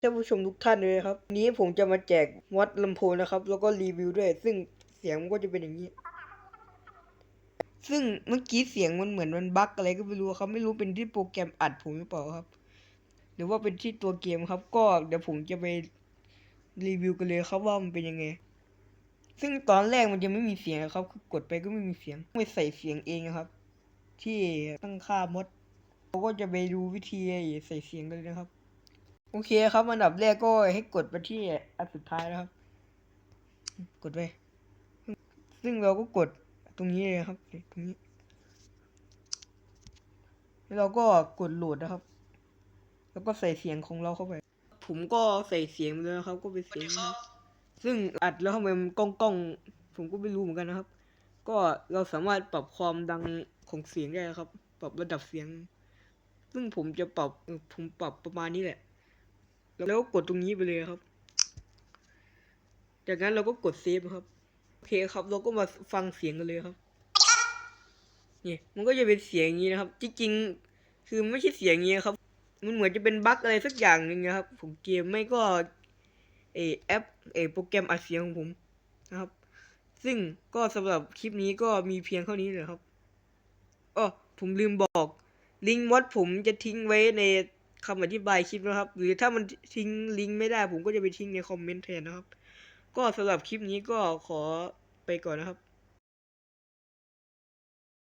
ท่านผู้ชมทุกท่านเลยนะครับวันนี้ผมจะมาแจกมอดลำโพงนะครับ แล้วก็รีวิวด้วย ซึ่งเสียงมันก็จะเป็นอย่างนี้ ซึ่งเมื่อกี้เสียงมันเหมือนมันบั๊กอะไรก็ไม่รู้ครับ ไม่รู้เป็นที่โปรแกรมอัดผมหรือเปล่าครับ หรือว่าเป็นที่ตัวเกมครับ ก็เดี๋ยวผมจะไปรีวิวกันเลยครับว่ามันเป็นยังไง ซึ่งตอนแรกมันจะไม่มีเสียงครับ คือกดไปก็ไม่มีเสียงไม่ใส่เสียงเองนะครับ ที่ตั้งค่ามดเราก็จะไปดูวิธีใส่เสียงกันเลยนะครับ โอเคครับอันดับแรกก็ให้กดไปที่อันสุดท้ายนะครับ กดไป ซึ่งเราก็กดตรงนี้เลยครับ ตรงนี้แล้วเราก็กดโหลดนะครับ แล้วก็ใส่เสียงของเราเข้าไป ผมก็ใส่เสียงไปแล้วนะครับก็เป็นเสียงซึ่งอัดแล้วทำไมมันก้องก้องผมก็ไม่รู้เหมือนกันนะครับ ก็เราสามารถปรับความดังของเสียงได้นะครับ ปรับระดับเสียง ซึ่งผมจะปรับผมปรับประมาณนี้แหละ แล้วกดตรงนี้ไปเลยครับ จากนั้นเราก็กดเซฟครับ โอเคครับ เราก็มาฟังเสียงกันเลยครับ นี่มันก็จะเป็นเสียงนี้นะครับ จริงๆ คือไม่ใช่เสียงนี้ครับ มันเหมือนจะเป็นบั๊กอะไรสักอย่างหนึ่งนะครับผมเกมไม่ก็เอแอปเออโปรแกรมอัดเสียงของผมนะครับ ซึ่งก็สำหรับคลิปนี้ก็มีเพียงเท่านี้เลยครับอ๋อผมลืมบอก ลิงก์มอดผมจะทิ้งไว้ใน คำอธิบายคลิปนะครับ หรือถ้ามันทิ้งลิงก์ไม่ได้ ผมก็จะไปทิ้งในคอมเมนต์แทนนะครับ ก็สำหรับคลิปนี้ก็ขอไปก่อนนะครับ